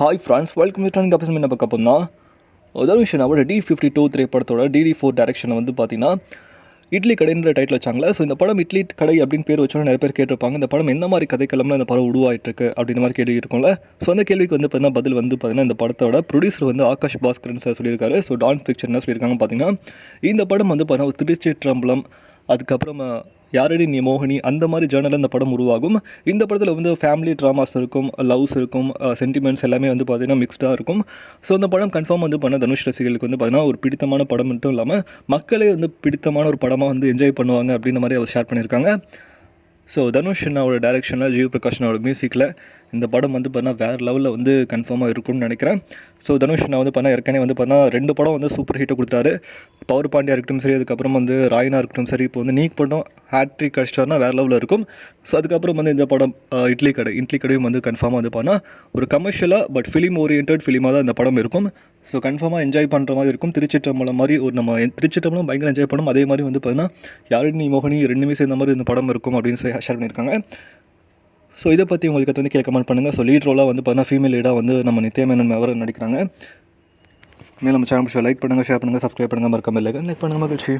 Hi friends welcome to trend என்ன பார்க்க போனால் தனுஷனோட டி ஃபிஃப்டி டூ திரைப்படத்தோட டிடி ஃபோர் டேரக்ஷனை வந்து பார்த்தீங்கன்னா இட்லி கடைன்ற டைட்டில் வச்சாங்களா ஸோ இந்த படம் இட்லி கடை அப்படின்னு பேர் வச்சோன்னு நிறைய பேர் கேட்டிருப்பாங்க. இந்த படம் என்ன மாதிரி கதைக்கிழமை இந்த படம் உருவாயிட்டு இருக்கு அப்படின்ற மாதிரி கேள்வி இருக்கும்ல. ஸோ அந்த கேள்விக்கு வந்து பார்த்தீங்கன்னா பதில் வந்து பார்த்தீங்கன்னா இந்த படத்தோட ப்ரொடியூசர் வந்து ஆகாஷ் பாஸ்கரன் சார் சொல்லியிருக்காரு. ஸோ டான் பிக்சர் என்ன சொல்லியிருக்காங்க பார்த்தீங்கன்னா இந்த படம் வந்து பார்த்தீங்கன்னா ஒரு திருச்சி திருச்சிற்றம்பலம் அதுக்கப்புறமா யாரடி நீ மோகினி? அந்த மாதிரி ஜேர்னலில் இந்த படம் உருவாகும். இந்த படத்தில் வந்து ஃபேமிலி ட்ராமாஸ் இருக்கும் லவ்ஸ் இருக்கும் சென்டிமெண்ட்ஸ் எல்லாமே வந்து பார்த்தீங்கன்னா மிக்ஸ்டாக இருக்கும். ஸோ அந்த படம் கன்ஃபார்ம் வந்து பண்ண தனுஷ் ரசிகர்களுக்கு வந்து பார்த்தீங்கன்னா ஒரு பிடித்தமான படம் மட்டும் இல்லாமல் மக்களே வந்து பிடித்தமான ஒரு படமாக வந்து என்ஜாய் பண்ணுவாங்க அப்படின்ற மாதிரி அவர் ஷேர் பண்ணியிருக்காங்க ஸோ தனுஷ் அண்ணாவோட டேரக்ஷனில் ஜீவ் பிரகாஷ் அண்ணாவோட மியூசிக்கில் இந்த படம் வந்து பார்த்தா வேறு லெவலில் வந்து கன்ஃபார்மாக இருக்கும்னு நினைக்கிறேன். ஸோ தனுஷ் அண்ணா வந்து பார்த்தா ஏற்கனவே வந்து பார்த்தா ரெண்டு படம் வந்து சூப்பர் ஹிட்டை கொடுத்தாரு. பவர் பாண்டியா இருக்கட்டும் சரி அதுக்கப்புறம் வந்து ராயனா இருக்கட்டும் சரி இப்போ வந்து நீக் படம் ஹேட்ரிக் கடிச்சிட்டாருன்னா வேறு லெவலில் இருக்கும். ஸோ அதுக்கப்புறம் வந்து இந்த படம் இட்லி கடை இட்லி கடையும் வந்து கன்ஃபார்மாக வந்து பார்த்தா ஒரு கமர்ஷியலாக பட் ஃபிலிம் ஓரியன்ட் ஃபிலிமாக தான் இந்த படம் இருக்கும். ஸோ கன்ஃபார்மாக என்ஜாய் பண்ணுற மாதிரி இருக்கும். திருச்சிற்றம்பலம் மாதிரி ஒரு நம்ம திருச்சிற்றம்பலம் பயங்கர என்ஜாய் பண்ணும். அதே மாதிரி வந்து பார்த்தீங்கன்னா யாழினி மோகினி ரெண்டுமே சேர்ந்த மாதிரி இந்த படம் இருக்கும் அப்படின்னு சொல்லி ஷேர் பண்ணியிருக்காங்க. ஸோ இதை பற்றி உங்களுக்கு வந்து கீழே கமெண்ட் பண்ணுங்கள் ஸோ லீட் ரோலாக வந்து பார்த்தீங்கன்னா ஃபீமேல் லீடாக வந்து நம்ம நித்யமேனன் அவர் நடிக்கிறாங்க. மேலும் நம்ம சேனல் லைக் பண்ணுங்கள் ஷேர் பண்ணுங்கள் சப்ஸ்கிரைப் பண்ணுங்கள் மறக்காமல் லைக் பண்ணுங்கள் மகிழ்ச்சி.